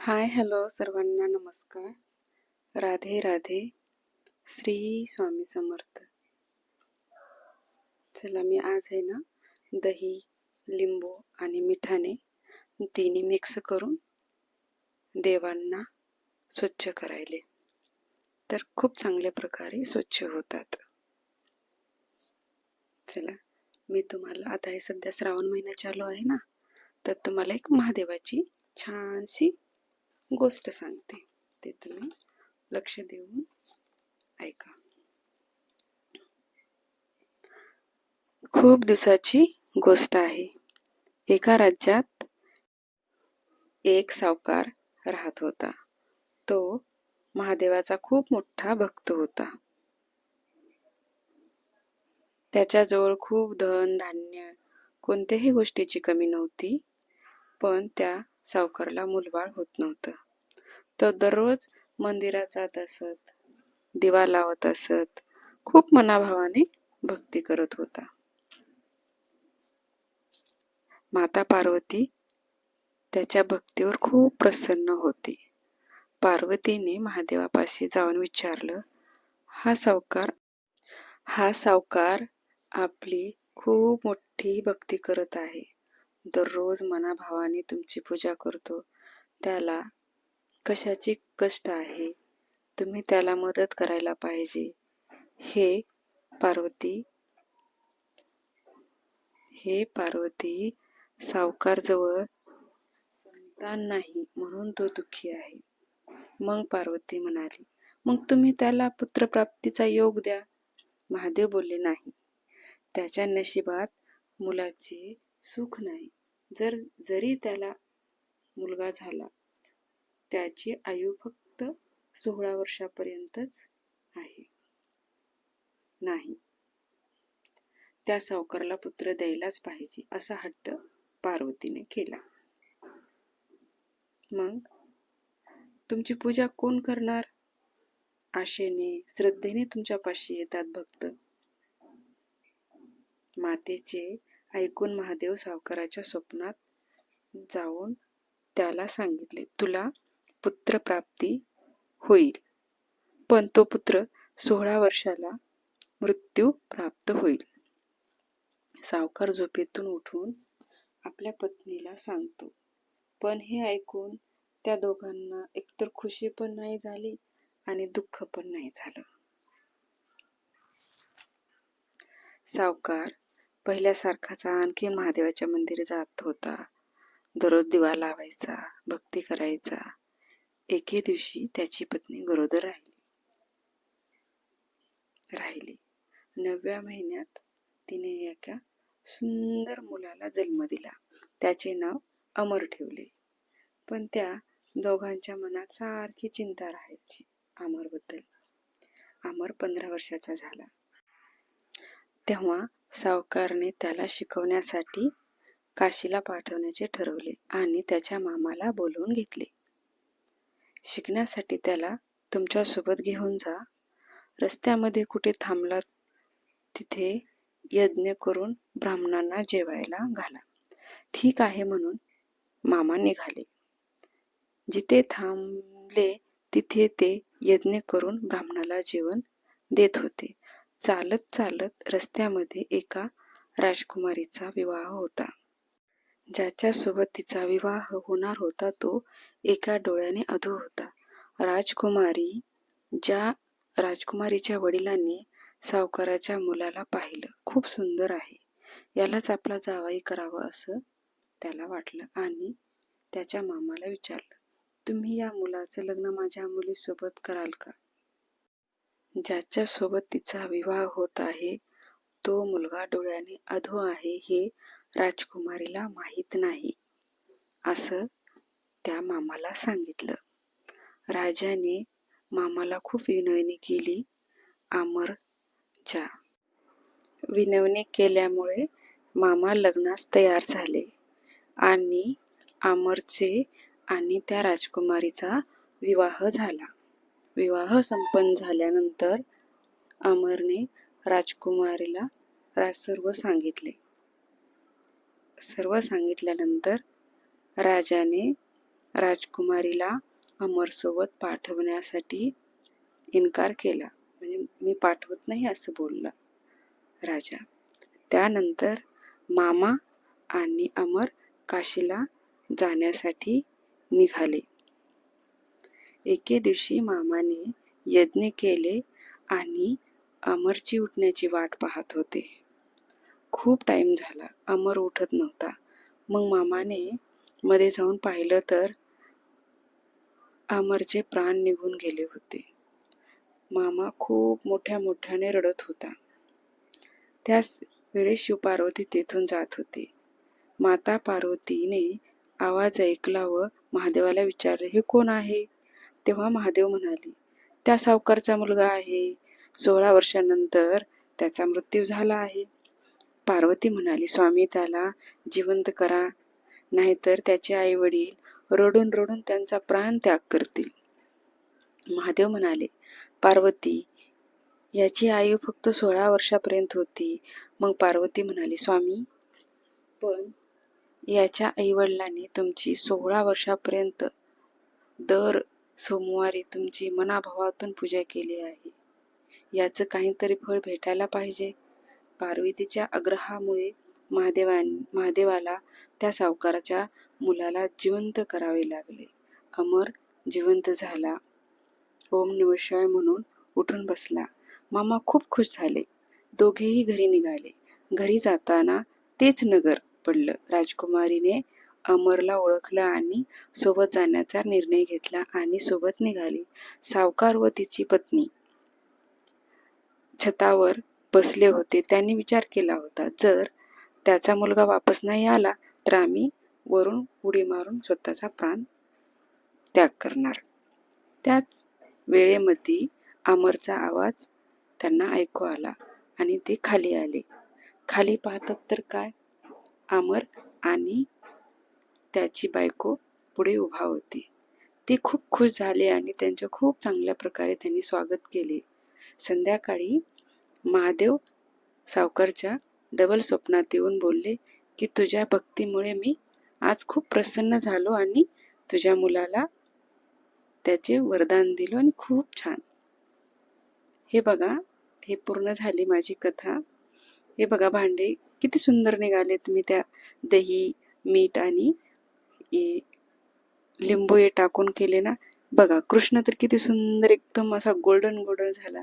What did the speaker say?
Hi hello सर्वांना नमस्कार. राधे राधे. श्री स्वामी समर्थ. चला मी आज आहे ना दही लिंबू आणि मिठाने तिन्ही मिक्स करून देवांना स्वच्छ करायले. तर खूप चांगल्या प्रकारे स्वच्छ होतात. चला मी तुम्हाला आता हे सध्या श्रावण महिना चालू आहे ना तर तुम्हाला एक महादेवाची छानशी गोष्ट सांगते. ते तुम्ही लक्ष देऊन ऐका. खूप दिवसाची गोष्ट आहे. एका राज्यात एक सावकार राहत होता. तो महादेवाचा खूप मोठा भक्त होता. त्याच्याजवळ खूप धन धान्य कोणत्याही गोष्टीची कमी नव्हती पण त्या सावकारला मुलबाळ होत नव्हतं. तो दररोज मंदिरात जात असत दिवा लावत असत खूप मनाभावाने भक्ती करत होता. माता पार्वती त्याच्या भक्तीवर खूप प्रसन्न होती. पार्वतीने महादेवापाशी जाऊन विचारलं हा सावकार हा सावकार आपली खूप मोठी भक्ती करत आहे. दररोज मनाभावाने तुमची पूजा करतो. त्याला कशाची कष्ट आहे? तुम्ही त्याला मदत करायला पाहिजे. हे पार्वती हे पार्वती सावकारजवळ संतान नाही म्हणून तो दुःखी आहे. मग पार्वती म्हणाली मग तुम्ही त्याला पुत्रप्राप्तीचा योग द्या. महादेव बोलले नाही. त्याच्या नशिबात मुलाचे सुख नाही. जर जरी त्याला मुलगा झाला त्याची आयु फक्त सोळा वर्षापर्यंतच आहे. नाही. त्या सावकारला पुत्र द्यायलाच पाहिजे असा हट्ट पार्वतीने केला. मग? तुमची पूजा कोण करणार? आशेने श्रद्धेने तुमच्यापाशी येतात भक्त. मातेचे ऐकून महादेव सावकाराच्या स्वप्नात जाऊन त्याला सांगितले तुला पुत्रप्राप्ती होईल. पण तो पुत्र सोळा वर्षाला मृत्यू प्राप्त होईल. सावकार झोपेतून उठून आपल्या पत्नीला सांगतो. पण हे ऐकून त्या दोघांना एकतर खुशी पण नाही झाली आणि दुःख पण नाही झालं. सावकार पहिल्यासारखाच आणखी महादेवाच्या मंदिर जात होता. दररोज दिवा लावायचा भक्ती करायचा. एके दिवशी त्याची पत्नी गरोदर राहिली. राहिली. नवव्या महिन्यात तिने एका सुंदर मुलाला जन्म दिला. त्याचे नाव अमर ठेवले. पण त्या दोघांच्या मनात सारखी चिंता राहायची अमरबद्दल. अमर पंधरा वर्षाचा झाला. तेव्हा सावकारने त्याला शिकवण्यासाठी काशीला पाठवण्याचे ठरवले आणि त्याच्या मामाला बोलवून घेतले. शिकण्यासाठी त्याला तुमच्यासोबत घेऊन जा. रस्त्यामध्ये कुठे थांबला तिथे यज्ञ करून ब्राह्मणांना जेवायला घाला. ठीक आहे म्हणून मामा निघाले. जिथे थांबले तिथे ते यज्ञ करून ब्राह्मणाला जेवण देत होते. चालत चालत रस्त्यामध्ये एका राजकुमारीचा विवाह होता. ज्याच्यासोबत तिचा विवाह होणार होता तो एका डोळ्याने अधू होता. राजकुमारी ज्या राजकुमारीच्या वडिलांनी सावकाराच्या मुलाला पाहिलं खूप सुंदर आहे. यालाच आपला जावाई करावा असं त्याला वाटलं आणि त्याच्या मामाला विचारलं तुम्ही या मुलाचं लग्न माझ्या मुलीसोबत कराल का? ज्याच्यासोबत तिचा विवाह होत आहे तो मुलगा डोळ्याने अधो आहे हे राजकुमारीला माहीत नाही असं त्या मामाला सांगितलं. राजाने मामाला खूप विनवणी केली अमरच्या विनवणी केल्यामुळे मामा लग्नास तयार झाले आणि अमरचे आणि त्या राजकुमारीचा विवाह झाला. विवाह संपन्न झाल्यानंतर अमरने राजकुमारीला सर्व सांगितले. सर्व सांगितल्यानंतर राजाने राजकुमारीला अमरसोबत पाठवण्यासाठी इन्कार केला. म्हणजे मी पाठवत नाही असं बोलला राजा. त्यानंतर मामा आणि अमर काशीला जाण्यासाठी निघाले. एके दिवशी मामाने यज्ञ केले आणि अमरची उठण्याची वाट पाहत होते. खूप टाइम झाला. अमर उठत नव्हता. मग मामाने मध्ये जाऊन पाहिलं तर अमरचे प्राण निघून गेले होते. मामा खूप मोठ्या मोठ्याने रडत होता. त्याच वेळेस शिवपार्वती तेथून जात होती. माता पार्वतीने आवाज ऐकला व महादेवाला विचारले हे कोण आहे? तेव्हा महादेव म्हणाले त्या सावकारचा मुलगा आहे. सोळा वर्षानंतर त्याचा मृत्यू झाला आहे. पार्वती म्हणाली स्वामी त्याला जिवंत करा नाहीतर त्याचे आई वडील रडून रडून त्यांचा प्राण त्याग करतील. महादेव म्हणाले पार्वती याची आयु फक्त सोळा वर्षापर्यंत होती. मग पार्वती म्हणाली स्वामी पण याच्या आईवडिलांनी तुमची सोळा वर्षापर्यंत दर सोमवारी तुमची मनाभावातून पूजा केली आहे. याचं काहीतरी फळ भेटायला पाहिजे. पार्वतीच्या आग्रहामुळे महादेवां महादेवाला त्या सावकाराच्या मुलाला जिवंत करावे लागले. अमर जिवंत झाला. ओम नमः म्हणून उठून बसला. मामा खूप खुश झाले. दोघेही घरी निघाले. घरी जाताना तेच नगर पडलं. राजकुमारीने अमरला ओळखलं आणि सोबत जाण्याचा निर्णय घेतला आणि सोबत निघाली. सावकार व तिची पत्नी छतावर बसले होते त्यांनी विचार केला होता जर त्याचा मुलगा वापस नाही आला तर आम्ही वरून उडी मारून स्वतःचा प्राण त्याग करणार. त्याच वेळेमध्ये अमरचा आवाज त्यांना ऐकू आला आणि ते खाली आले. खाली पाहतात तर काय? अमर आणि त्याची बायको पुढे उभा होती. ते खूप खुश झाले आणि त्यांचे खूप चांगल्या प्रकारे त्यांनी स्वागत केले. संध्याकाळी महादेव सावकारच्या डबल स्वप्नात येऊन बोलले की तुझ्या भक्तीमुळे मी आज खूप प्रसन्न झालो आणि तुझ्या मुलाला त्याचे वरदान दिलो आणि खूप छान. हे बघा हे पूर्ण झाली माझी कथा. हे बघा भांडे किती सुंदर निघाले तुम्ही त्या दही मीठ आणि लिंबू हे टाकून केले ना. बघा कृष्ण तर किती सुंदर एकदम असा गोल्डन गोल्डन झाला.